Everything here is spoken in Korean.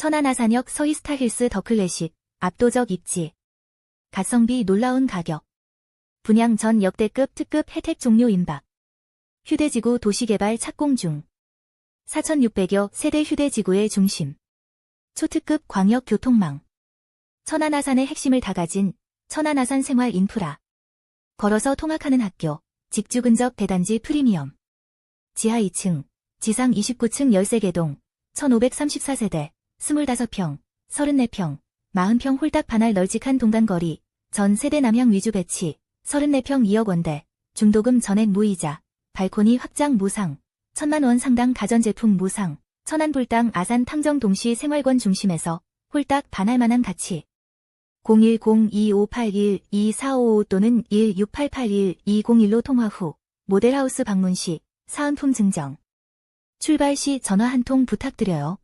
천안아산역 서희스타힐스 더클래식, 압도적 입지. 가성비 놀라운 가격. 분양 전 역대급 특급 혜택 종료 임박. 휴대지구 도시개발 착공 중. 4,600여 세대 휴대지구의 중심. 초특급 광역 교통망. 천안아산의 핵심을 다 가진 천안아산 생활 인프라. 걸어서 통학하는 학교, 직주 근접 대단지 프리미엄. 지하 2층, 지상 29층 13개동, 1534세대, 25평, 34평, 40평 홀딱 반할 널찍한 동간거리, 전 세대 남향 위주 배치, 34평 2억 원대, 중도금 전액 무이자, 발코니 확장 무상, 천만 원 상당 가전제품 무상, 천안불당 아산 탕정 동시 생활권 중심에서 홀딱 반할 만한 가치. 010-2581-2455 또는 16881-201로 통화 후 모델하우스 방문 시 사은품 증정. 출발 시 전화 한 통 부탁드려요.